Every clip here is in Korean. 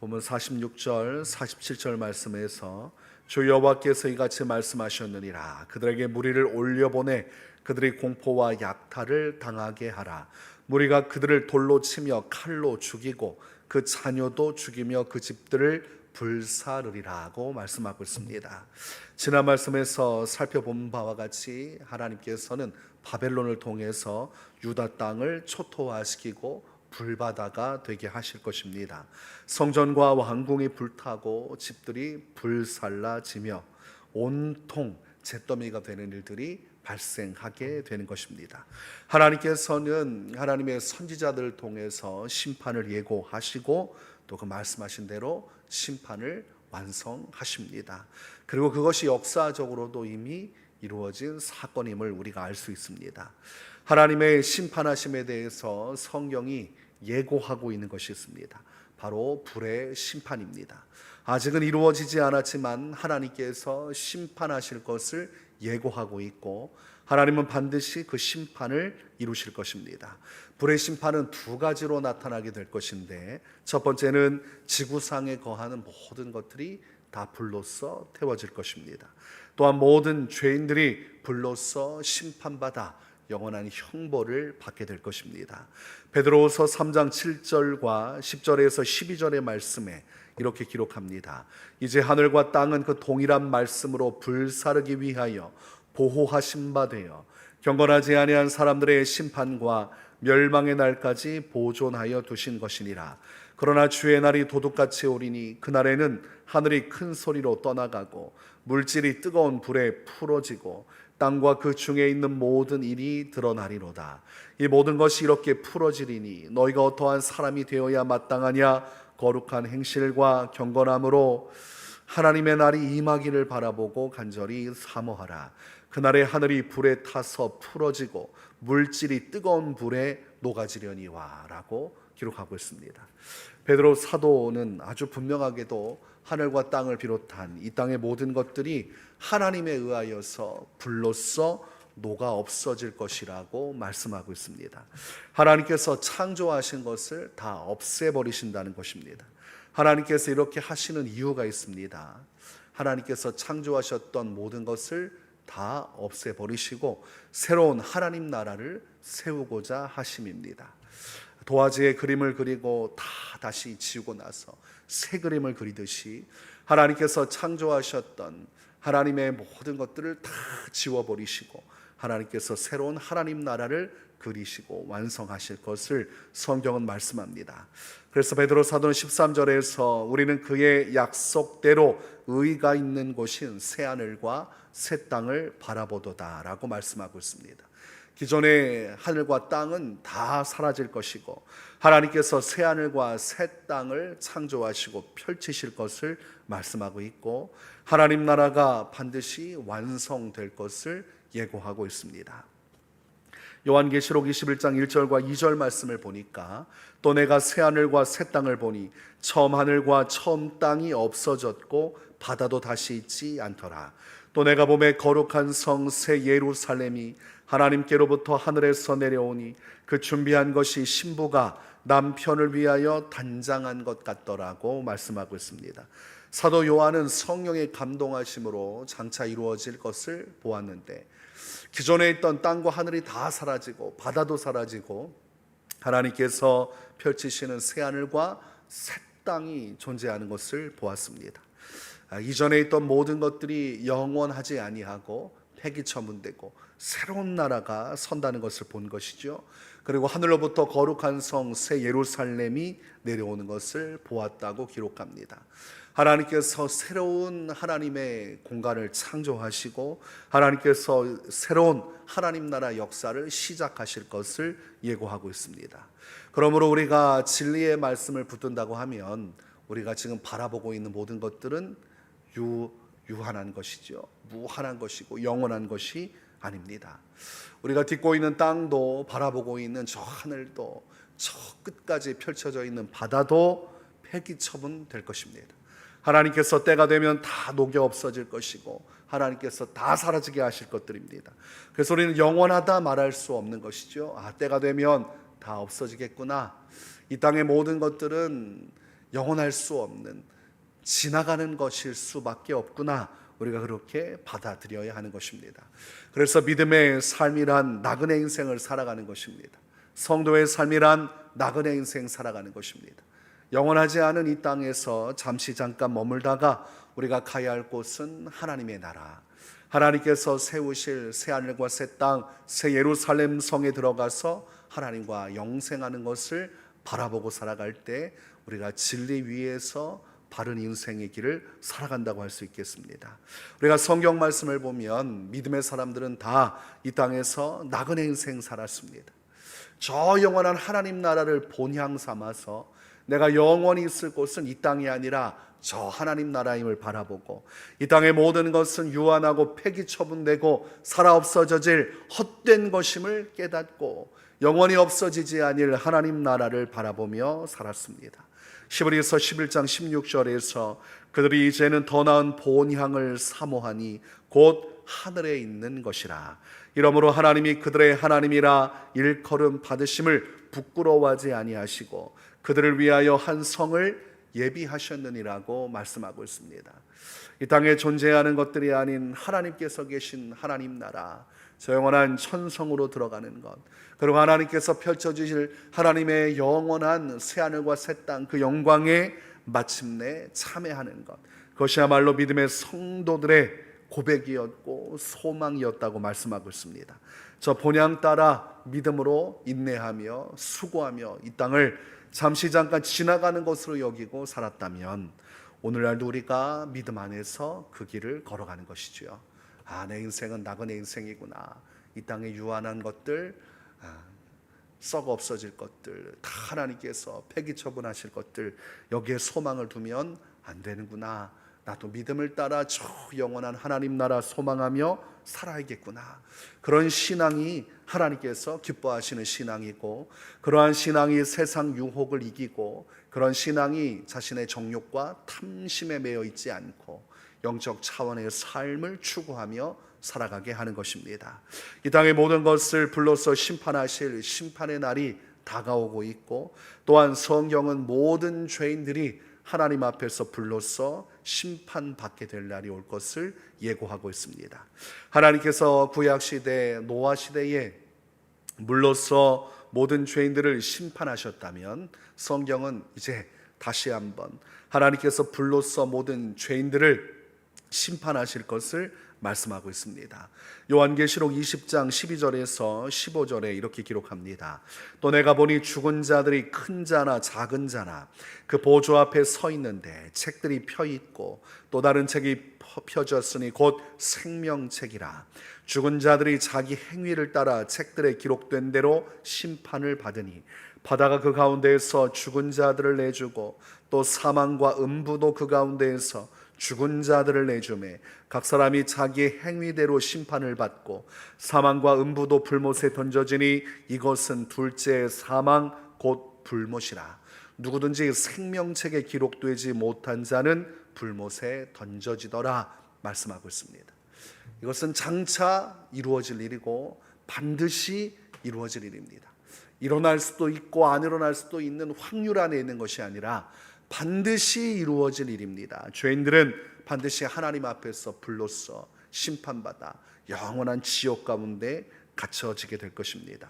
보면 46절, 47절 말씀에서 주 여호와께서 이같이 말씀하셨느니라 그들에게 무리를 올려 보내 그들이 공포와 약탈을 당하게 하라 무리가 그들을 돌로 치며 칼로 죽이고 그 자녀도 죽이며 그 집들을 불사르리라고 말씀하고 있습니다. 지난 말씀에서 살펴본 바와 같이 하나님께서는 바벨론을 통해서 유다 땅을 초토화시키고 불바다가 되게 하실 것입니다. 성전과 왕궁이 불타고 집들이 불살라지며 온통 잿더미가 되는 일들이 발생하게 되는 것입니다. 하나님께서는 하나님의 선지자들을 통해서 심판을 예고하시고 또 그 말씀하신 대로 심판을 완성하십니다. 그리고 그것이 역사적으로도 이미 이루어진 사건임을 우리가 알 수 있습니다. 하나님의 심판하심에 대해서 성경이 예고하고 있는 것이 있습니다. 바로 불의 심판입니다. 아직은 이루어지지 않았지만 하나님께서 심판하실 것을 예고하고 있고 하나님은 반드시 그 심판을 이루실 것입니다. 불의 심판은 두 가지로 나타나게 될 것인데 첫 번째는 지구상에 거하는 모든 것들이 다 불로써 태워질 것입니다. 또한 모든 죄인들이 불로써 심판받아 영원한 형벌을 받게 될 것입니다. 베드로후서 3장 7절과 10절에서 12절의 말씀에 이렇게 기록합니다. 이제 하늘과 땅은 그 동일한 말씀으로 불사르기 위하여 보호하신 바 되어 경건하지 아니한 사람들의 심판과 멸망의 날까지 보존하여 두신 것이니라. 그러나 주의 날이 도둑같이 오리니 그날에는 하늘이 큰 소리로 떠나가고 물질이 뜨거운 불에 풀어지고 땅과 그 중에 있는 모든 일이 드러나리로다. 이 모든 것이 이렇게 풀어지리니 너희가 어떠한 사람이 되어야 마땅하냐 거룩한 행실과 경건함으로 하나님의 날이 임하기를 바라보고 간절히 사모하라. 그날에 하늘이 불에 타서 풀어지고 물질이 뜨거운 불에 녹아지려니와라고 기록하고 있습니다. 베드로 사도는 아주 분명하게도 하늘과 땅을 비롯한 이 땅의 모든 것들이 하나님에 의하여서 불로써 녹아 없어질 것이라고 말씀하고 있습니다. 하나님께서 창조하신 것을 다 없애버리신다는 것입니다. 하나님께서 이렇게 하시는 이유가 있습니다. 하나님께서 창조하셨던 모든 것을 다 없애버리시고 새로운 하나님 나라를 세우고자 하심입니다. 도화지에 그림을 그리고 다 다시 지우고 나서 새 그림을 그리듯이 하나님께서 창조하셨던 하나님의 모든 것들을 다 지워버리시고 하나님께서 새로운 하나님 나라를 그리시고 완성하실 것을 성경은 말씀합니다. 그래서 베드로 사도는 13절에서 우리는 그의 약속대로 의가 있는 곳인 새 하늘과 새 땅을 바라보도다라고 말씀하고 있습니다. 기존의 하늘과 땅은 다 사라질 것이고 하나님께서 새 하늘과 새 땅을 창조하시고 펼치실 것을 말씀하고 있고 하나님 나라가 반드시 완성될 것을 예고하고 있습니다. 요한계시록 21장 1절과 2절 말씀을 보니까 또 내가 새 하늘과 새 땅을 보니 처음 하늘과 처음 땅이 없어졌고 바다도 다시 있지 않더라. 또 내가 봄에 거룩한 성 새 예루살렘이 하나님께로부터 하늘에서 내려오니 그 준비한 것이 신부가 남편을 위하여 단장한 것 같더라고 말씀하고 있습니다. 사도 요한은 성령의 감동하심으로 장차 이루어질 것을 보았는데 기존에 있던 땅과 하늘이 다 사라지고 바다도 사라지고 하나님께서 펼치시는 새 하늘과 새 땅이 존재하는 것을 보았습니다. 아, 이전에 있던 모든 것들이 영원하지 아니하고 폐기 처분되고 새로운 나라가 선다는 것을 본 것이죠. 그리고 하늘로부터 거룩한 성 새 예루살렘이 내려오는 것을 보았다고 기록합니다. 하나님께서 새로운 하나님의 공간을 창조하시고 하나님께서 새로운 하나님 나라 역사를 시작하실 것을 예고하고 있습니다. 그러므로 우리가 진리의 말씀을 붙든다고 하면 우리가 지금 바라보고 있는 모든 것들은 유 유한한 것이죠. 무한한 것이고 영원한 것이 아닙니다. 우리가 딛고 있는 땅도 바라보고 있는 저 하늘도 저 끝까지 펼쳐져 있는 바다도 폐기 처분될 것입니다. 하나님께서 때가 되면 다 녹여 없어질 것이고 하나님께서 다 사라지게 하실 것들입니다. 그래서 우리는 영원하다 말할 수 없는 것이죠. 아, 때가 되면 다 없어지겠구나. 이 땅의 모든 것들은 영원할 수 없는 지나가는 것일 수밖에 없구나. 우리가 그렇게 받아들여야 하는 것입니다. 그래서 믿음의 삶이란 나그네 인생을 살아가는 것입니다. 성도의 삶이란 나그네 인생 살아가는 것입니다. 영원하지 않은 이 땅에서 잠시 잠깐 머물다가 우리가 가야 할 곳은 하나님의 나라. 하나님께서 세우실 새 하늘과 새 땅, 새 예루살렘 성에 들어가서 하나님과 영생하는 것을 바라보고 살아갈 때 우리가 진리 위에서 바른 인생의 길을 살아간다고 할 수 있겠습니다. 우리가 성경 말씀을 보면 믿음의 사람들은 다 이 땅에서 나그네 인생 살았습니다. 저 영원한 하나님 나라를 본향 삼아서 내가 영원히 있을 곳은 이 땅이 아니라 저 하나님 나라임을 바라보고 이 땅의 모든 것은 유한하고 폐기 처분되고 살아 없어져질 헛된 것임을 깨닫고 영원히 없어지지 아니할 하나님 나라를 바라보며 살았습니다. 시브리서 11장 16절에서 그들이 이제는 더 나은 본향을 사모하니 곧 하늘에 있는 것이라. 이러므로 하나님이 그들의 하나님이라 일컬음 받으심을 부끄러워하지 아니하시고 그들을 위하여 한 성을 예비하셨느니라고 말씀하고 있습니다. 이 땅에 존재하는 것들이 아닌 하나님께서 계신 하나님 나라, 저 영원한 천성으로 들어가는 것, 그리고 하나님께서 펼쳐주실 하나님의 영원한 새하늘과 새 땅 그 영광에 마침내 참여하는 것, 그것이야말로 믿음의 성도들의 고백이었고 소망이었다고 말씀하고 있습니다. 저 본향 따라 믿음으로 인내하며 수고하며 이 땅을 잠시 잠깐 지나가는 것으로 여기고 살았다면 오늘날도 우리가 믿음 안에서 그 길을 걸어가는 것이지요. 아, 내 인생은 나그네 인생이구나. 이 땅에 유한한 것들, 아, 썩어 없어질 것들, 다 하나님께서 폐기 처분하실 것들 여기에 소망을 두면 안 되는구나. 나도 믿음을 따라 저 영원한 하나님 나라 소망하며 살아야겠구나. 그런 신앙이 하나님께서 기뻐하시는 신앙이고, 그러한 신앙이 세상 유혹을 이기고, 그런 신앙이 자신의 정욕과 탐심에 매여 있지 않고, 영적 차원의 삶을 추구하며 살아가게 하는 것입니다. 이 땅의 모든 것을 불러서 심판하실 심판의 날이 다가오고 있고, 또한 성경은 모든 죄인들이 하나님 앞에서 불로써 심판받게 될 날이 올 것을 예고하고 있습니다. 하나님께서 구약 시대 노아 시대에 물로써 모든 죄인들을 심판하셨다면 성경은 이제 다시 한번 하나님께서 불로써 모든 죄인들을 심판하실 것을 말씀하고 있습니다. 요한계시록 20장 12절에서 15절에 이렇게 기록합니다. 또 내가 보니 죽은 자들이 큰 자나 작은 자나 그 보좌 앞에 서 있는데 책들이 펴 있고 또 다른 책이 펴졌으니 곧 생명책이라 죽은 자들이 자기 행위를 따라 책들에 기록된 대로 심판을 받으니 바다가 그 가운데에서 죽은 자들을 내주고 또 사망과 음부도 그 가운데에서 죽은 자들을 내주매 각 사람이 자기 행위대로 심판을 받고 사망과 음부도 불못에 던져지니 이것은 둘째 사망 곧 불못이라 누구든지 생명책에 기록되지 못한 자는 불못에 던져지더라 말씀하고 있습니다. 이것은 장차 이루어질 일이고 반드시 이루어질 일입니다. 일어날 수도 있고 안 일어날 수도 있는 확률 안에 있는 것이 아니라 반드시 이루어질 일입니다. 죄인들은 반드시 하나님 앞에서 불로써 심판받아 영원한 지옥 가운데 갇혀지게 될 것입니다.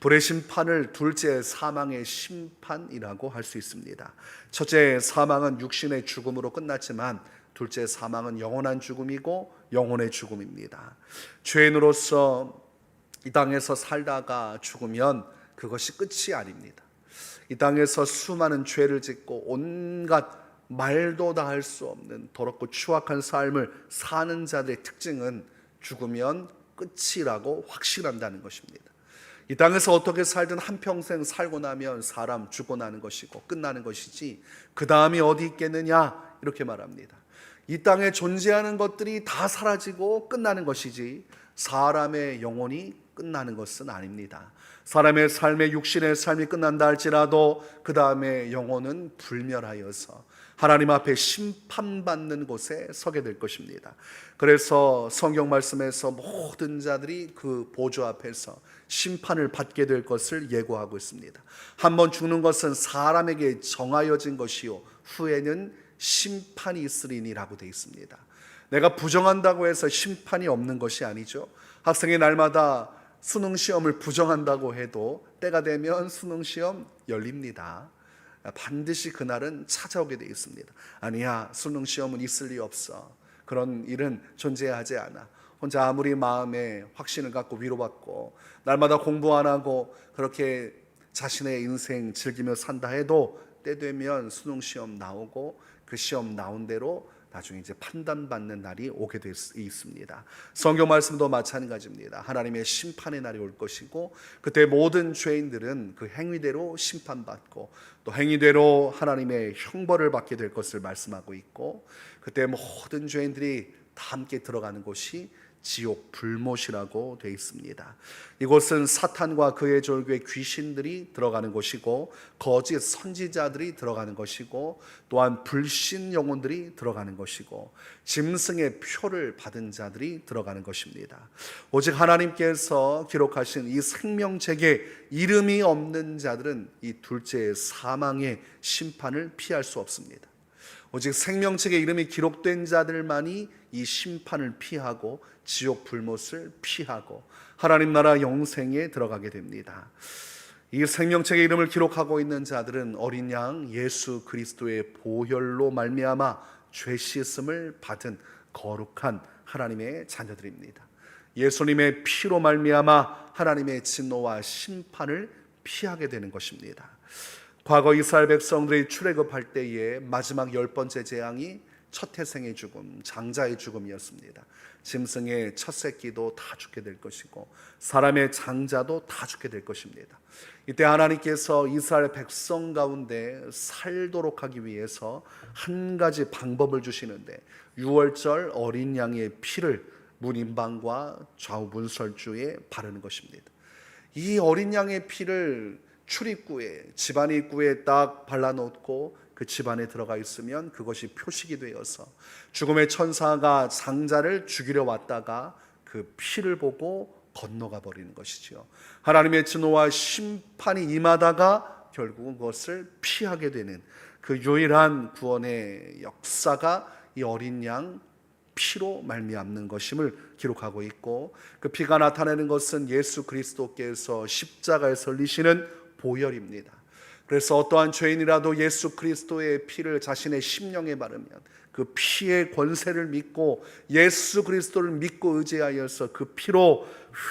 불의 심판을 둘째 사망의 심판이라고 할 수 있습니다. 첫째 사망은 육신의 죽음으로 끝났지만 둘째 사망은 영원한 죽음이고 영혼의 죽음입니다. 죄인으로서 이 땅에서 살다가 죽으면 그것이 끝이 아닙니다. 이 땅에서 수많은 죄를 짓고 온갖 말도 다 할 수 없는 더럽고 추악한 삶을 사는 자들의 특징은 죽으면 끝이라고 확신한다는 것입니다. 이 땅에서 어떻게 살든 한평생 살고 나면 사람 죽고 나는 것이고 끝나는 것이지 그 다음이 어디 있겠느냐 이렇게 말합니다. 이 땅에 존재하는 것들이 다 사라지고 끝나는 것이지 사람의 영혼이 끝나는 것은 아닙니다. 사람의 삶의 육신의 삶이 끝난다 할지라도 그 다음에 영혼은 불멸하여서 하나님 앞에 심판받는 곳에 서게 될 것입니다. 그래서 성경 말씀에서 모든 자들이 그 보좌 앞에서 심판을 받게 될 것을 예고하고 있습니다. 한번 죽는 것은 사람에게 정하여진 것이요 후에는 심판이 있으리니라고 되어 있습니다. 내가 부정한다고 해서 심판이 없는 것이 아니죠. 학생이 날마다 수능 시험을 부정한다고 해도 때가 되면 수능 시험 열립니다. 반드시 그날은 찾아오게 되어 있습니다. 아니야, 수능 시험은 있을 리 없어. 그런 일은 존재하지 않아. 혼자 아무리 마음에 확신을 갖고 위로받고 날마다 공부 안 하고 그렇게 자신의 인생 즐기며 산다 해도 때 되면 수능 시험 나오고 그 시험 나온 대로 나중에 이제 판단받는 날이 오게 될수 있습니다. 성경 말씀도 마찬가지입니다. 하나님의 심판의 날이 올 것이고 그때 모든 죄인들은 그 행위대로 심판받고 또 행위대로 하나님의 형벌을 받게 될 것을 말씀하고 있고 그때 모든 죄인들이 다 함께 들어가는 곳이 지옥 불못이라고 되어 있습니다. 이곳은 사탄과 그의 졸교의 귀신들이 들어가는 곳이고 거짓 선지자들이 들어가는 것이고 또한 불신 영혼들이 들어가는 것이고 짐승의 표를 받은 자들이 들어가는 것입니다. 오직 하나님께서 기록하신 이 생명 책에 이름이 없는 자들은 이 둘째 사망의 심판을 피할 수 없습니다. 오직 생명책에 이름이 기록된 자들만이 이 심판을 피하고 지옥 불못을 피하고 하나님 나라 영생에 들어가게 됩니다. 이 생명책에 이름을 기록하고 있는 자들은 어린 양 예수 그리스도의 보혈로 말미암아 죄 씻음을 받은 거룩한 하나님의 자녀들입니다. 예수님의 피로 말미암아 하나님의 진노와 심판을 피하게 되는 것입니다. 과거 이스라엘 백성들이 출애굽할 때에 마지막 열 번째 재앙이 첫 태생의 죽음, 장자의 죽음이었습니다. 짐승의 첫 새끼도 다 죽게 될 것이고 사람의 장자도 다 죽게 될 것입니다. 이때 하나님께서 이스라엘 백성 가운데 살도록 하기 위해서 한 가지 방법을 주시는데 유월절 어린 양의 피를 문인방과 좌우 문설주에 바르는 것입니다. 이 어린 양의 피를 출입구에 집안 입구에 딱 발라놓고 그 집안에 들어가 있으면 그것이 표식이 되어서 죽음의 천사가 장자를 죽이려 왔다가 그 피를 보고 건너가 버리는 것이지요. 하나님의 진노와 심판이 임하다가 결국은 그것을 피하게 되는 그 유일한 구원의 역사가 이 어린 양 피로 말미암는 것임을 기록하고 있고 그 피가 나타내는 것은 예수 그리스도께서 십자가에 설리시는 보혈입니다. 그래서 어떠한 죄인이라도 예수 그리스도의 피를 자신의 심령에 바르면 그 피의 권세를 믿고 예수 그리스도를 믿고 의지하여서 그 피로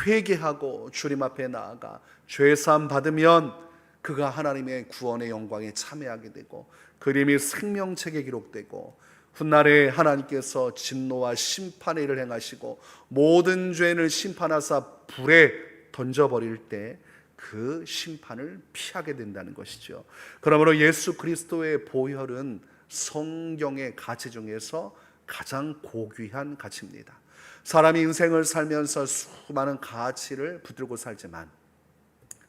회개하고 주님 앞에 나아가 죄사함 받으면 그가 하나님의 구원의 영광에 참여하게 되고 그 이름이 생명책에 기록되고 훗날에 하나님께서 진노와 심판의 일을 행하시고 모든 죄인을 심판하사 불에 던져버릴 때 그 심판을 피하게 된다는 것이죠. 그러므로 예수 그리스도의 보혈은 성경의 가치 중에서 가장 고귀한 가치입니다. 사람이 인생을 살면서 수많은 가치를 붙들고 살지만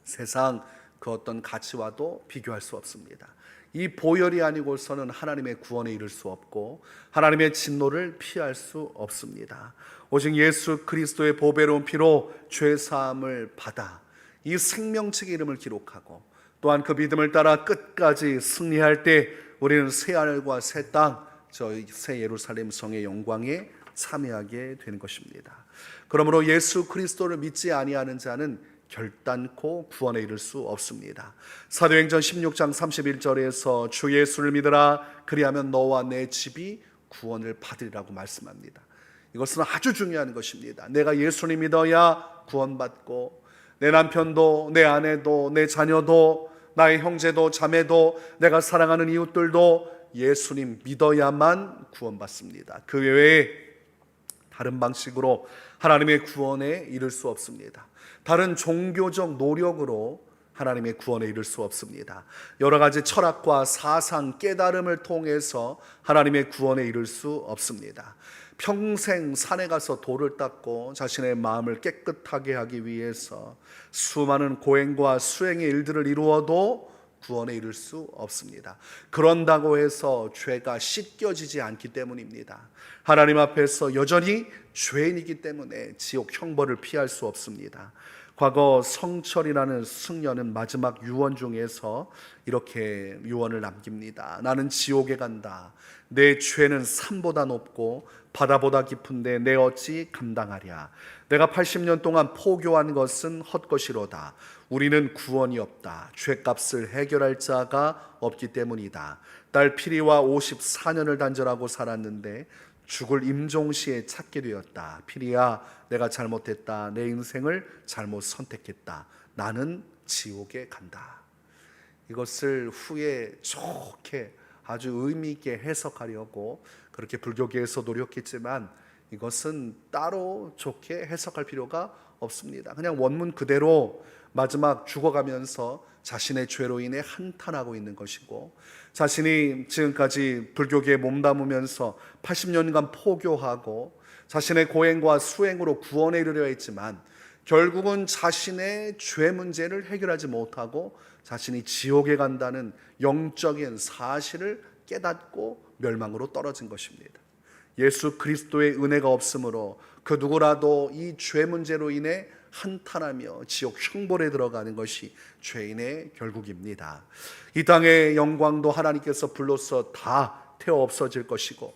세상 그 어떤 가치와도 비교할 수 없습니다. 이 보혈이 아니고서는 하나님의 구원에 이를 수 없고 하나님의 진노를 피할 수 없습니다. 오직 예수 그리스도의 보배로운 피로 죄 사함을 받아 이 생명책의 이름을 기록하고 또한 그 믿음을 따라 끝까지 승리할 때 우리는 새 하늘과 새 땅, 저 새 예루살렘 성의 영광에 참여하게 되는 것입니다. 그러므로 예수 그리스도를 믿지 아니하는 자는 결단코 구원에 이를 수 없습니다. 사도행전 16장 31절에서 주 예수를 믿으라 그리하면 너와 내 집이 구원을 받으리라고 말씀합니다. 이것은 아주 중요한 것입니다. 내가 예수를 믿어야 구원받고 내 남편도 내 아내도 내 자녀도 나의 형제도 자매도 내가 사랑하는 이웃들도 예수님 믿어야만 구원받습니다. 그 외에 다른 방식으로 하나님의 구원에 이를 수 없습니다. 다른 종교적 노력으로 하나님의 구원에 이를 수 없습니다. 여러 가지 철학과 사상, 깨달음을 통해서 하나님의 구원에 이를 수 없습니다. 평생 산에 가서 돌을 닦고 자신의 마음을 깨끗하게 하기 위해서 수많은 고행과 수행의 일들을 이루어도 구원에 이를 수 없습니다. 그런다고 해서 죄가 씻겨지지 않기 때문입니다. 하나님 앞에서 여전히 죄인이기 때문에 지옥 형벌을 피할 수 없습니다. 과거 성철이라는 승려는 마지막 유언 중에서 이렇게 유언을 남깁니다. 나는 지옥에 간다. 내 죄는 산보다 높고 바다보다 깊은데 내 어찌 감당하랴. 내가 80년 동안 포교한 것은 헛것이로다. 우리는 구원이 없다. 죄값을 해결할 자가 없기 때문이다. 딸 피리와 54년을 단절하고 살았는데 죽을 임종시에 찾게 되었다. 피리야, 내가 잘못했다. 내 인생을 잘못 선택했다. 나는 지옥에 간다. 이것을 후에 좋게 아주 의미 있게 해석하려고 그렇게 불교계에서 노력했지만 이것은 따로 좋게 해석할 필요가 없습니다. 그냥 원문 그대로 마지막 죽어가면서 자신의 죄로 인해 한탄하고 있는 것이고 자신이 지금까지 불교계에 몸담으면서 80년간 포교하고 자신의 고행과 수행으로 구원에 이르려 했지만 결국은 자신의 죄 문제를 해결하지 못하고 자신이 지옥에 간다는 영적인 사실을 깨닫고 멸망으로 떨어진 것입니다. 예수 그리스도의 은혜가 없으므로 그 누구라도 이 죄 문제로 인해 한탄하며 지옥 형벌에 들어가는 것이 죄인의 결국입니다. 이 땅의 영광도 하나님께서 불로써 다 태워 없어질 것이고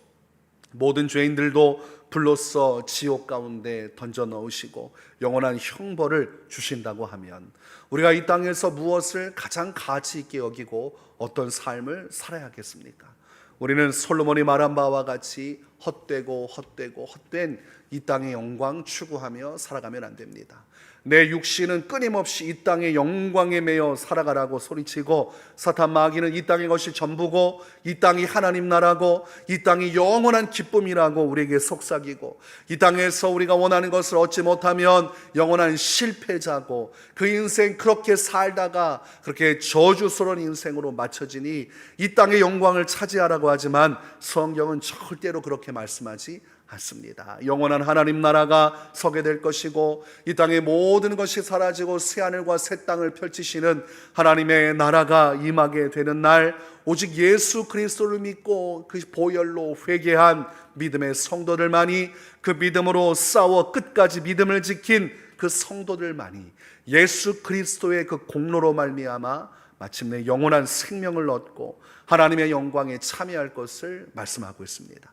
모든 죄인들도 불로써 지옥 가운데 던져 넣으시고 영원한 형벌을 주신다고 하면 우리가 이 땅에서 무엇을 가장 가치 있게 여기고 어떤 삶을 살아야겠습니까? 우리는 솔로몬이 말한 바와 같이 헛되고 헛되고 헛된 이 땅의 영광 추구하며 살아가면 안 됩니다. 내 육신은 끊임없이 이 땅의 영광에 매여 살아가라고 소리치고 사탄 마귀는 이 땅의 것이 전부고 이 땅이 하나님 나라고 이 땅이 영원한 기쁨이라고 우리에게 속삭이고 이 땅에서 우리가 원하는 것을 얻지 못하면 영원한 실패자고 그 인생 그렇게 살다가 그렇게 저주스러운 인생으로 맞춰지니 이 땅의 영광을 차지하라고 하지만 성경은 절대로 그렇게 말씀하지 않습니다. 영원한 하나님 나라가 서게 될 것이고 이 땅의 모든 것이 사라지고 새 하늘과 새 땅을 펼치시는 하나님의 나라가 임하게 되는 날 오직 예수 그리스도를 믿고 그 보혈로 회개한 믿음의 성도들만이 그 믿음으로 싸워 끝까지 믿음을 지킨 그 성도들만이 예수 그리스도의 그 공로로 말미암아 마침내 영원한 생명을 얻고 하나님의 영광에 참여할 것을 말씀하고 있습니다.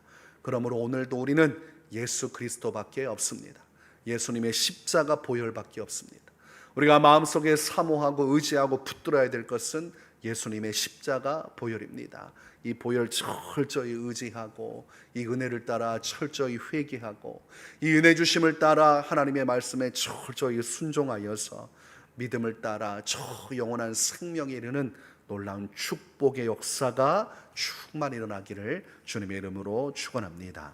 그러므로 오늘도 우리는 예수 그리스도밖에 없습니다. 예수님의 십자가 보혈밖에 없습니다. 우리가 마음속에 사모하고 의지하고 붙들어야 될 것은 예수님의 십자가 보혈입니다. 이 보혈 철저히 의지하고 이 은혜를 따라 철저히 회개하고 이 은혜 주심을 따라 하나님의 말씀에 철저히 순종하여서 믿음을 따라 저 영원한 생명에 이르는 놀라운 축복의 역사가 충만 일어나기를 주님의 이름으로 축원합니다.